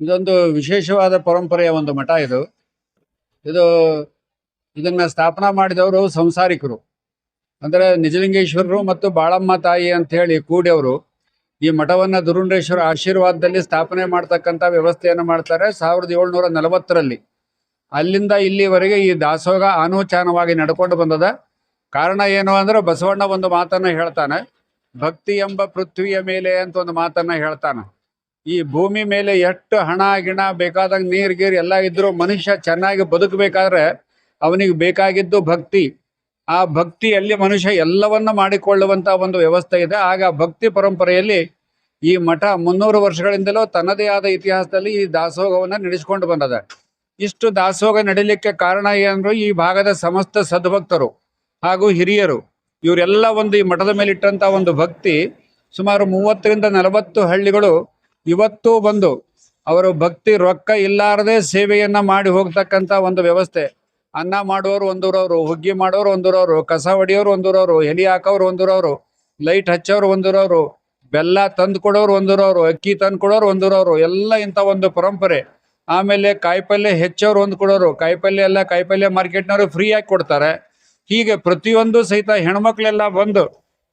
ಇದೊಂದು ವಿಶೇಷವಾದ ಪರಂಪರೆಯ ಒಂದು ಮಠ ಇದು. ಇದು ಇದನ್ನ ಸ್ಥಾಪನಾ ಮಾಡಿದವರು ಸಂಸಾರಿಕರು. ಅಂದ್ರೆ ನಿಜಲಿಂಗೇಶ್ವರರು ಮತ್ತು ಬಾಳಮ್ಮ ತಾಯಿ ಅಂತ ಹೇಳಿ ಕೂಡಿಯವರು ಈ ಮಠವನ್ನ ದುರುಂಡೇಶ್ವರ ಆಶೀರ್ವಾದದಲ್ಲಿ ಸ್ಥಾಪನೆ ಮಾಡ್ತಕ್ಕಂಥ ವ್ಯವಸ್ಥೆಯನ್ನು ಮಾಡ್ತಾರೆ ಸಾವಿರದ ಏಳ್ನೂರ ನಲವತ್ತರಲ್ಲಿ. ಅಲ್ಲಿಂದ ಇಲ್ಲಿವರೆಗೆ ಈ ದಾಸೋಗ ಆನೋಚಾನವಾಗಿ ನಡ್ಕೊಂಡು ಬಂದದ. ಕಾರಣ ಏನು ಅಂದ್ರೆ ಬಸವಣ್ಣ ಒಂದು ಮಾತನ್ನ ಹೇಳ್ತಾನೆ, ಭಕ್ತಿ ಎಂಬ ಪೃಥ್ವಿಯ ಮೇಲೆ ಅಂತ ಒಂದು ಮಾತನ್ನ ಹೇಳ್ತಾನೆ. ಈ ಭೂಮಿ ಮೇಲೆ ಎಷ್ಟು ಹಣ, ಗಿಣ ಬೇಕಾದಾಗ ನೀರ್, ಗೀರ್ ಎಲ್ಲ ಇದ್ರು ಮನುಷ್ಯ ಚೆನ್ನಾಗಿ ಬದುಕಬೇಕಾದ್ರೆ ಅವನಿಗೆ ಬೇಕಾಗಿದ್ದು ಭಕ್ತಿ. ಆ ಭಕ್ತಿಯಲ್ಲಿ ಮನುಷ್ಯ ಎಲ್ಲವನ್ನ ಮಾಡಿಕೊಳ್ಳುವಂತ ಒಂದು ವ್ಯವಸ್ಥೆ ಇದೆ. ಆಗ ಭಕ್ತಿ ಪರಂಪರೆಯಲ್ಲಿ ಈ ಮಠ ಮುನ್ನೂರು ವರ್ಷಗಳಿಂದಲೂ ತನ್ನದೇ ಆದ ಇತಿಹಾಸದಲ್ಲಿ ಈ ದಾಸೋಹವನ್ನ ನಡೆಸಿಕೊಂಡು ಬಂದದ. ಇಷ್ಟು ದಾಸೋಹ ನಡೀಲಿಕ್ಕೆ ಕಾರಣ ಏನಂದ್ರು ಈ ಭಾಗದ ಸಮಸ್ತ ಸದ್ಭಕ್ತರು. ಹಾಗೂ ಹಿರಿಯರು, ಇವರೆಲ್ಲ ಒಂದು ಈ ಮಠದ ಮೇಲೆ ಇಟ್ಟಂತ ಒಂದು ಭಕ್ತಿ, ಸುಮಾರು ಮೂವತ್ತರಿಂದ ನಲವತ್ತು ಹಳ್ಳಿಗಳು ಇವತ್ತು ಬಂದು ಅವರು ಭಕ್ತಿ ರೊಕ್ಕ ಇಲ್ಲಾರದೆ ಸೇವೆಯನ್ನ ಮಾಡಿ ಹೋಗ್ತಕ್ಕಂತ ಒಂದು ವ್ಯವಸ್ಥೆ. ಅನ್ನ ಮಾಡೋರು ಒಂದೂರವ್ರು, ಹುಗ್ಗಿ ಮಾಡೋರು ಒಂದೂರವ್ರು, ಕಸ ಹೊಡಿಯೋರು ಒಂದೂರವ್ರು, ಎಲಿ ಹಾಕೋರು ಒಂದೂರವ್ರು, ಲೈಟ್ ಹಚ್ಚೋರು ಒಂದೂರವ್ರು, ಬೆಲ್ಲ ತಂದು ಕೊಡೋರು ಒಂದೂರವ್ರು, ಅಕ್ಕಿ ತಂದು ಕೊಡೋರು ಒಂದೂರವ್ರು, ಎಲ್ಲ ಇಂಥ ಒಂದು ಪರಂಪರೆ. ಆಮೇಲೆ ಕಾಯಿಪಲ್ಯ ಹೆಚ್ಚೋರು ಒಂದು ಕೊಡೋರು ಕಾಯಿಪಲ್ಯ ಎಲ್ಲ ಕಾಯಿಪಲ್ಯ ಮಾರ್ಕೆಟ್ನವರು ಫ್ರೀ ಆಗಿ ಕೊಡ್ತಾರೆ. ಹೀಗೆ ಪ್ರತಿಯೊಂದು ಸಹಿತ ಹೆಣ್ಮಕ್ಳೆಲ್ಲ ಬಂದು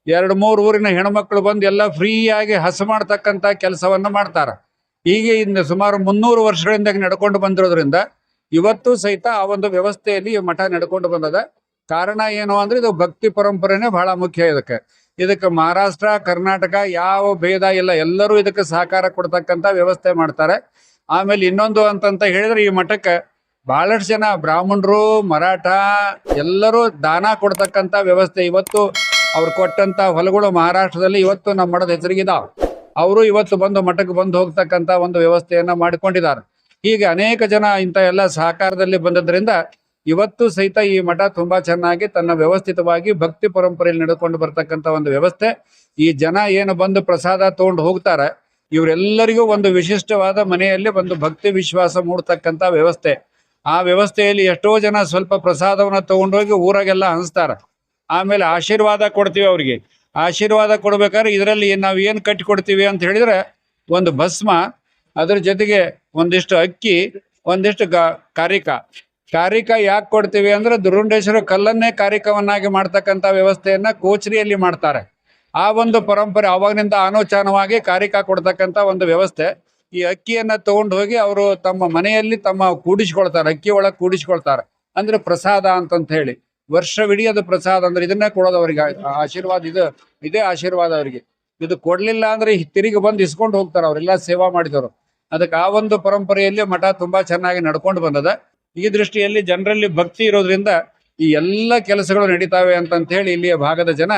ಎರಡು ಮೂರು ಊರಿನ ಹೆಣ್ಮಕ್ಳು ಬಂದು ಎಲ್ಲ ಫ್ರೀಯಾಗಿ ಹಸ ಮಾಡ್ತಕ್ಕಂಥ ಕೆಲಸವನ್ನ ಮಾಡ್ತಾರೆ. ಹೀಗೆ ಇನ್ನು ಸುಮಾರು ಮುನ್ನೂರು ವರ್ಷಗಳಿಂದ ನಡ್ಕೊಂಡು ಬಂದಿರೋದ್ರಿಂದ ಇವತ್ತು ಸಹಿತ ಆ ಒಂದು ವ್ಯವಸ್ಥೆಯಲ್ಲಿ ಈ ಮಠ ನಡ್ಕೊಂಡು ಬಂದದ. ಕಾರಣ ಏನು ಅಂದ್ರೆ ಇದು ಭಕ್ತಿ ಪರಂಪರೆನೇ ಬಹಳ ಮುಖ್ಯ ಇದಕ್ಕೆ. ಇದಕ್ಕೆ ಮಹಾರಾಷ್ಟ್ರ, ಕರ್ನಾಟಕ ಯಾವ ಭೇದ ಇಲ್ಲ. ಎಲ್ಲರೂ ಇದಕ್ಕೆ ಸಹಕಾರ ಕೊಡ್ತಕ್ಕಂಥ ವ್ಯವಸ್ಥೆ ಮಾಡ್ತಾರೆ. ಆಮೇಲೆ ಇನ್ನೊಂದು ಅಂತಂತ ಹೇಳಿದ್ರೆ ಈ ಮಠಕ್ಕೆ ಬಹಳಷ್ಟು ಜನ ಬ್ರಾಹ್ಮಣರು, ಮರಾಠ, ಎಲ್ಲರೂ ದಾನ ಕೊಡ್ತಕ್ಕಂಥ ವ್ಯವಸ್ಥೆ ಇವತ್ತು ಅವ್ರು ಕೊಟ್ಟಂತ ಹೊಲಗಳು ಮಹಾರಾಷ್ಟ್ರದಲ್ಲಿ ಇವತ್ತು ನಮ್ಮ ಮಠದ ಹೆಸರಿಗಿದಾವೆ. ಅವರು ಇವತ್ತು ಬಂದು ಮಠಕ್ಕೆ ಬಂದು ಹೋಗ್ತಕ್ಕಂಥ ಒಂದು ವ್ಯವಸ್ಥೆಯನ್ನು ಮಾಡಿಕೊಂಡಿದ್ದಾರೆ. ಹೀಗೆ ಅನೇಕ ಜನ ಇಂಥ ಎಲ್ಲ ಸಹಕಾರದಲ್ಲಿ ಬಂದದ್ರಿಂದ ಇವತ್ತು ಸಹಿತ ಈ ಮಠ ತುಂಬಾ ಚೆನ್ನಾಗಿ ತನ್ನ ವ್ಯವಸ್ಥಿತವಾಗಿ ಭಕ್ತಿ ಪರಂಪರೆಯಲ್ಲಿ ನಡೆದುಕೊಂಡು ಬರ್ತಕ್ಕಂಥ ಒಂದು ವ್ಯವಸ್ಥೆ. ಈ ಜನ ಏನು ಬಂದು ಪ್ರಸಾದ ತಗೊಂಡು ಹೋಗ್ತಾರೆ, ಇವರೆಲ್ಲರಿಗೂ ಒಂದು ವಿಶಿಷ್ಟವಾದ ಮನೆಯಲ್ಲಿ ಒಂದು ಭಕ್ತಿ ವಿಶ್ವಾಸ ಮೂಡ್ತಕ್ಕಂಥ ವ್ಯವಸ್ಥೆ. ಆ ವ್ಯವಸ್ಥೆಯಲ್ಲಿ ಎಷ್ಟೋ ಜನ ಸ್ವಲ್ಪ ಪ್ರಸಾದವನ್ನು ತಗೊಂಡೋಗಿ ಊರಾಗೆಲ್ಲ ಹಂಚ್ತಾರೆ. ಆಮೇಲೆ ಆಶೀರ್ವಾದ ಕೊಡ್ತೀವಿ ಅವರಿಗೆ. ಆಶೀರ್ವಾದ ಕೊಡ್ಬೇಕಾದ್ರೆ ಇದರಲ್ಲಿ ನಾವು ಏನು ಕಟ್ಟಿ ಕೊಡ್ತೀವಿ ಅಂತ ಹೇಳಿದ್ರೆ ಒಂದು ಭಸ್ಮ, ಅದ್ರ ಜೊತೆಗೆ ಒಂದಿಷ್ಟು ಅಕ್ಕಿ, ಒಂದಿಷ್ಟು ಗ, ಕಾರಿಕ. ಕಾರಿಕ ಯಾಕೆ ಕೊಡ್ತೀವಿ ಅಂದ್ರೆ ದುರುಂಡೇಶ್ವರ ಕಲ್ಲನ್ನೇ ಕಾರಿಕವನ್ನಾಗಿ ಮಾಡ್ತಕ್ಕಂಥ ವ್ಯವಸ್ಥೆಯನ್ನ ಕೋಚರಿಯಲ್ಲಿ ಮಾಡ್ತಾರೆ. ಆ ಒಂದು ಪರಂಪರೆ ಅವಾಗಿನಿಂದ ಅನೋಚಾನವಾಗಿ ಕಾರಿಕ ಕೊಡ್ತಕ್ಕಂಥ ಒಂದು ವ್ಯವಸ್ಥೆ. ಈ ಅಕ್ಕಿಯನ್ನ ತಗೊಂಡು ಹೋಗಿ ಅವರು ತಮ್ಮ ಮನೆಯಲ್ಲಿ ತಮ್ಮ ಕೂಡಿಸ್ಕೊಳ್ತಾರೆ, ಅಕ್ಕಿ ಒಳಗೆ ಕೂಡಿಸ್ಕೊಳ್ತಾರೆ. ಅಂದ್ರೆ ಪ್ರಸಾದ ಅಂತಂತ ಹೇಳಿ. ವರ್ಷವಿಡೀ ಅದು ಪ್ರಸಾದ ಅಂದ್ರೆ ಇದನ್ನೇ ಕೊಡೋದು ಅವರಿಗೆ. ಆಶೀರ್ವಾದ ಇದು, ಇದೇ ಆಶೀರ್ವಾದ ಅವರಿಗೆ. ಇದು ಕೊಡ್ಲಿಲ್ಲ ಅಂದ್ರೆ ತಿರುಗಿ ಬಂದು ಇಸ್ಕೊಂಡು ಹೋಗ್ತಾರೆ ಅವರೆಲ್ಲ ಸೇವಾ ಮಾಡಿದವರು. ಅದಕ್ಕೆ ಆ ಒಂದು ಪರಂಪರೆಯಲ್ಲಿ ಮಠ ತುಂಬಾ ಚೆನ್ನಾಗಿ ನಡ್ಕೊಂಡು ಬಂದದ. ಈ ದೃಷ್ಟಿಯಲ್ಲಿ ಜನರಲ್ಲಿ ಭಕ್ತಿ ಇರೋದ್ರಿಂದ ಈ ಎಲ್ಲ ಕೆಲಸಗಳು ನಡೀತಾವೆ ಅಂತಂತ ಹೇಳಿ ಇಲ್ಲಿಯ ಭಾಗದ ಜನ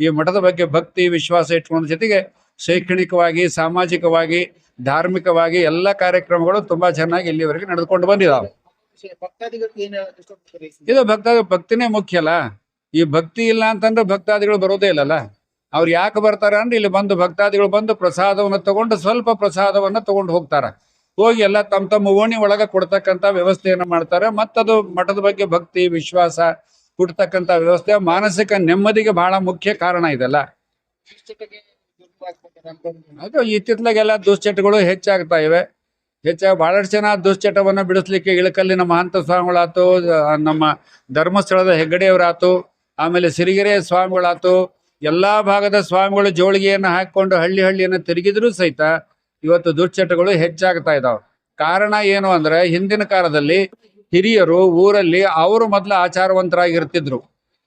ಈ ಮಠದ ಬಗ್ಗೆ ಭಕ್ತಿ, ವಿಶ್ವಾಸ ಇಟ್ಕೊಂಡ ಜೊತೆಗೆ ಶೈಕ್ಷಣಿಕವಾಗಿ, ಸಾಮಾಜಿಕವಾಗಿ ಧಾರ್ಮಿಕವಾಗಿ ಎಲ್ಲ ಕಾರ್ಯಕ್ರಮಗಳು ತುಂಬಾ ಚೆನ್ನಾಗಿ ಇಲ್ಲಿವರೆಗೆ ನಡೆದುಕೊಂಡು ಬಂದಿದ್ದಾವೆ ಇದು ಭಕ್ತ ಭಕ್ತಿನೇ ಮುಖ್ಯ ಅಲ್ಲ. ಈ ಭಕ್ತಿ ಇಲ್ಲ ಅಂತಂದ್ರೆ ಭಕ್ತಾದಿಗಳು ಬರೋದೇ ಇಲ್ಲಲ್ಲ. ಅವ್ರು ಯಾಕೆ ಬರ್ತಾರ ಅಂದ್ರೆ ಇಲ್ಲಿ ಬಂದು ಭಕ್ತಾದಿಗಳು ಬಂದು ಪ್ರಸಾದವನ್ನ ತಗೊಂಡು ಸ್ವಲ್ಪ ಪ್ರಸಾದವನ್ನ ತಗೊಂಡು ಹೋಗ್ತಾರ. ಹೋಗಿ ಎಲ್ಲ ತಮ್ಮ ತಮ್ಮ ಓಣಿ ಒಳಗ ಕೊಡ್ತಕ್ಕಂತ ವ್ಯವಸ್ಥೆಯನ್ನ ಮಾಡ್ತಾರೆ. ಮತ್ತದು ಮಠದ ಬಗ್ಗೆ ಭಕ್ತಿ ವಿಶ್ವಾಸ ಕೊಡ್ತಕ್ಕಂತ ವ್ಯವಸ್ಥೆ ಮಾನಸಿಕ ನೆಮ್ಮದಿಗೆ ಬಹಳ ಮುಖ್ಯ ಕಾರಣ ಇದೆಲ್ಲ. ಅದು ಇತ್ತಿತ್ಲಾಗೆಲ್ಲ ದುಶ್ಚಟಗಳು ಹೆಚ್ಚಾಗ್ತಾ ಇವೆ ಹೆಚ್ಚಾಗಿ ಬಹಳಷ್ಟು ಜನ ದುಶ್ಚಟವನ್ನು ಬಿಡಿಸ್ಲಿಕ್ಕೆ ಇಳಕಲ್ಲಿ ನಮ್ಮ ಹಂತ ಸ್ವಾಮಿಗಳಾತು ನಮ್ಮ ಧರ್ಮಸ್ಥಳದ ಹೆಗ್ಗಡೆಯವರಾತು, ಆಮೇಲೆ ಸಿರಿಗೆರೆ ಸ್ವಾಮಿಗಳಾತು, ಎಲ್ಲಾ ಭಾಗದ ಸ್ವಾಮಿಗಳು ಜೋಳಿಗೆಯನ್ನು ಹಾಕೊಂಡು ಹಳ್ಳಿ ಹಳ್ಳಿಯನ್ನು ತಿರುಗಿದ್ರೂ ಸಹಿತ ಇವತ್ತು ದುಶ್ಚಟಗಳು ಹೆಚ್ಚಾಗ್ತಾ ಇದಾವೆ ಕಾರಣ ಏನು ಅಂದ್ರೆ ಹಿಂದಿನ ಕಾಲದಲ್ಲಿ ಹಿರಿಯರು ಊರಲ್ಲಿ ಅವರು ಮೊದಲು ಆಚಾರವಂತರಾಗಿರ್ತಿದ್ರು.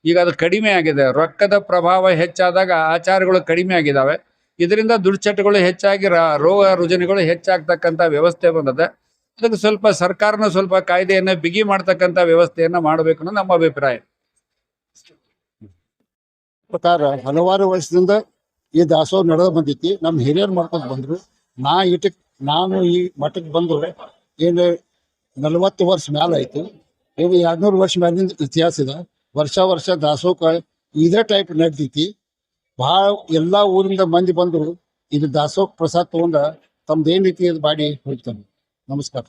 ಈಗ ಅದು ಕಡಿಮೆ ಆಗಿದೆ. ರೊಕ್ಕದ ಪ್ರಭಾವ ಹೆಚ್ಚಾದಾಗ ಆಚಾರಗಳು ಕಡಿಮೆ ಆಗಿದಾವೆ. ಇದರಿಂದ ದುಶ್ಚಟಗಳು ಹೆಚ್ಚಾಗಿ ರೋಗ ರುಜಿನಗಳು ಹೆಚ್ಚಾಗ್ತಕ್ಕಂಥ ವ್ಯವಸ್ಥೆ ಬಂದದೆ, ಅದಕ್ಕೆ ಸ್ವಲ್ಪ ಸರ್ಕಾರನ ಸ್ವಲ್ಪ ಕಾಯ್ದೆಯನ್ನು ಬಿಗಿ ಮಾಡ್ತಕ್ಕಂಥ ವ್ಯವಸ್ಥೆಯನ್ನು ಮಾಡಬೇಕು ಅನ್ನೋ ನಮ್ಮ ಅಭಿಪ್ರಾಯ. ಪ್ರಕಾರ ಹಲವಾರು ವರ್ಷದಿಂದ ಈ ದಾಸೋಹ ನಡೆದು ಬಂದಿತ್ತು. ನಮ್ಮ ಹಿರಿಯರು ಮಾಡ್ಕೊಂಡು ಬಂದ್ರು. ನಾ ಇಟಕ್, ನಾನು ಈ ಮಠಕ್ಕೆ ಬಂದು ಏನು ನಲವತ್ತು ವರ್ಷ ಮ್ಯಾಲ ಆಯ್ತು. ಏನು ಎರಡ್ನೂರು ವರ್ಷ ಮ್ಯಾಲಿಂದ ಇತಿಹಾಸ ಇದೆ. ವರ್ಷ ವರ್ಷ ದಾಸೋಹ ಇದೇ ಟೈಪ್ ನಡ್ದೈತಿ. ಭಾಳ ಎಲ್ಲಾ ಊರಿಂದ ಮಂದಿ ಬಂದು ಇದು ದಾಸೋಹ ಪ್ರಸಾದ್ ತಗೊಂಡ ತಮ್ದು ಏನೈತಿ ಅದು ಮಾಡಿ ಹೋಗ್ತಾರೆ. ನಮಸ್ಕಾರ.